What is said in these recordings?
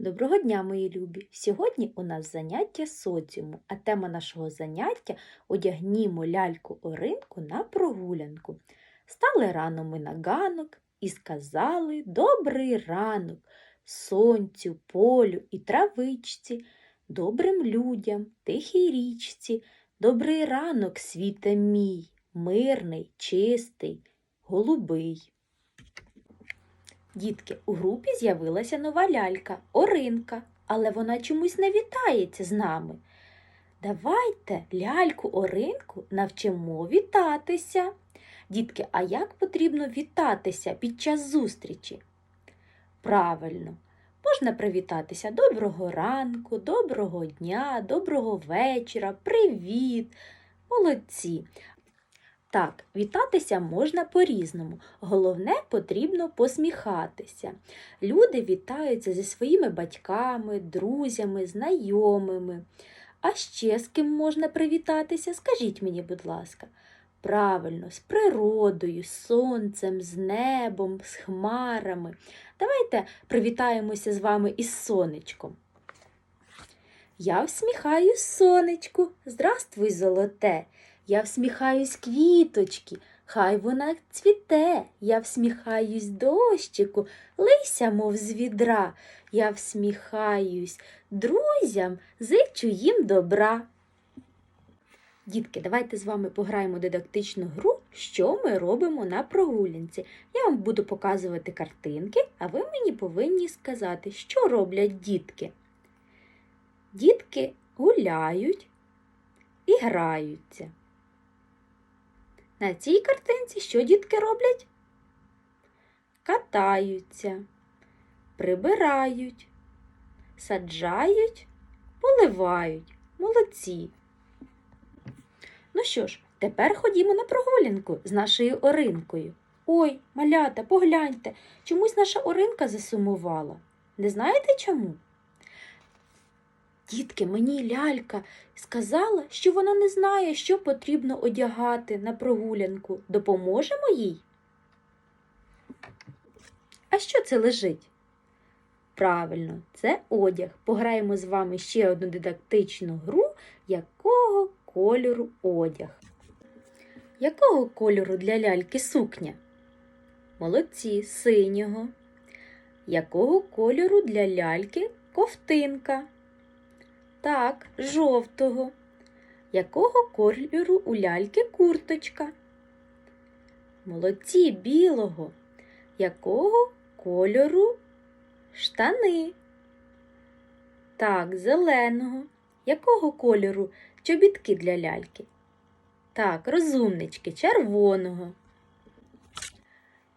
Доброго дня, мої любі! Сьогодні у нас заняття соціуму, а тема нашого заняття одягнімо ляльку Оринку на прогулянку. Стали рано ми на ганок і сказали добрий ранок сонцю, полю і травичці, добрим людям, тихій річці, добрий ранок, світе мій, мирний, чистий, голубий. Дітки, у групі з'явилася нова лялька Оринка, але вона чомусь не вітається з нами. Давайте ляльку Оринку навчимо вітатися. Дітки, а як потрібно вітатися під час зустрічі? Правильно, можна привітатися доброго ранку, доброго дня, доброго вечора, привіт, молодці. Так, вітатися можна по-різному. Головне, потрібно посміхатися. Люди вітаються зі своїми батьками, друзями, знайомими. А ще з ким можна привітатися? Скажіть мені, будь ласка. Правильно, з природою, з сонцем, з небом, з хмарами. Давайте привітаємося з вами із сонечком. Я всміхаюсь сонечку. Здравствуй, золоте. Я всміхаюсь квіточки, хай вона цвіте. Я всміхаюсь дощику, лися, мов з відра. Я всміхаюсь друзям, зичу їм добра. Дітки, давайте з вами пограємо дидактичну гру, що ми робимо на прогулянці. Я вам буду показувати картинки, а ви мені повинні сказати, що роблять дітки. Дітки гуляють і граються. На цій картинці що дітки роблять? Катаються, прибирають, саджають, поливають. Молодці. Ну що ж, тепер ходімо на прогулянку з нашою Оринкою. Ой, малята, погляньте, чомусь наша Оринка засумувала. Не знаєте чому? Дітки, мені лялька сказала, що вона не знає, що потрібно одягати на прогулянку. Допоможемо їй? А що це лежить? Правильно, це одяг. Пограємо з вами ще одну дидактичну гру, якого кольору одяг. Якого кольору для ляльки сукня? Молодці, синього. Якого кольору для ляльки ковтинка? Так, жовтого. Якого кольору у ляльки курточка? Молодці білого. Якого кольору штани? Так, зеленого. Якого кольору чобітки для ляльки? Так, розумнички, червоного.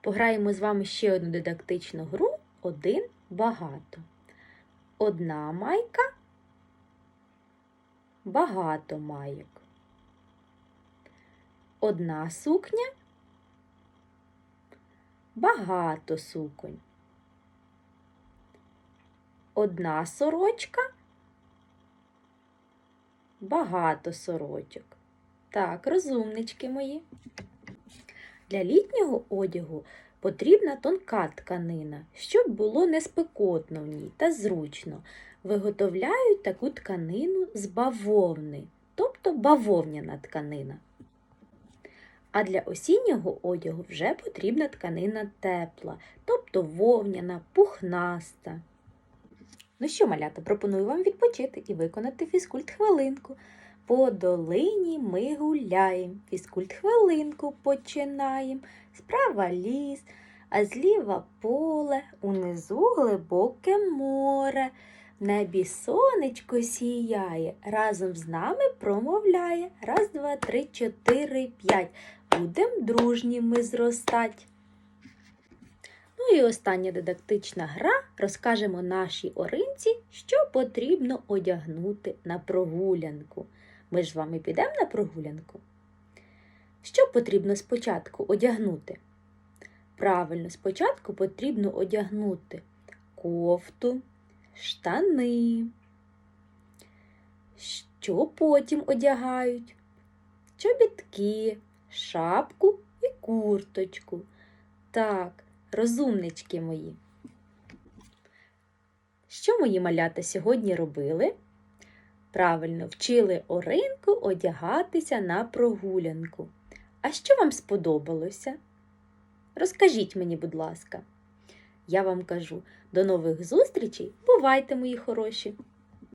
Пограємо з вами ще одну дидактичну гру один багато. Одна майка багато майок. Одна сукня багато суконь. Одна сорочка багато сорочок. Так, розумнички мої. Для літнього одягу потрібна тонка тканина, щоб було не спекотно в ній та зручно. Виготовляють таку тканину з бавовни, тобто бавовняна тканина. А для осіннього одягу вже потрібна тканина тепла, тобто вовняна, пухнаста. Ну що, малята, пропоную вам відпочити і виконати фізкульт-хвилинку. По долині ми гуляєм, фізкульт-хвилинку починаєм. Справа ліс, а зліва поле, унизу глибоке море. Небі сонечко сіяє, разом з нами промовляє. Раз, два, три, чотири, п'ять. Будем дружні ми зростать. Ну і остання дидактична гра розкажемо нашій оринці, що потрібно одягнути на прогулянку. Ми ж з вами підемо на прогулянку. Що потрібно спочатку одягнути? Правильно, спочатку потрібно одягнути кофту, штани. Що потім одягають? Чобітки, шапку і курточку. Так, розумнички мої. Що мої малята сьогодні робили? Правильно, вчили Оринку одягатися на прогулянку. А що вам сподобалося? Розкажіть мені, будь ласка. Я вам кажу до нових зустрічей. Бувайте, мої хороші!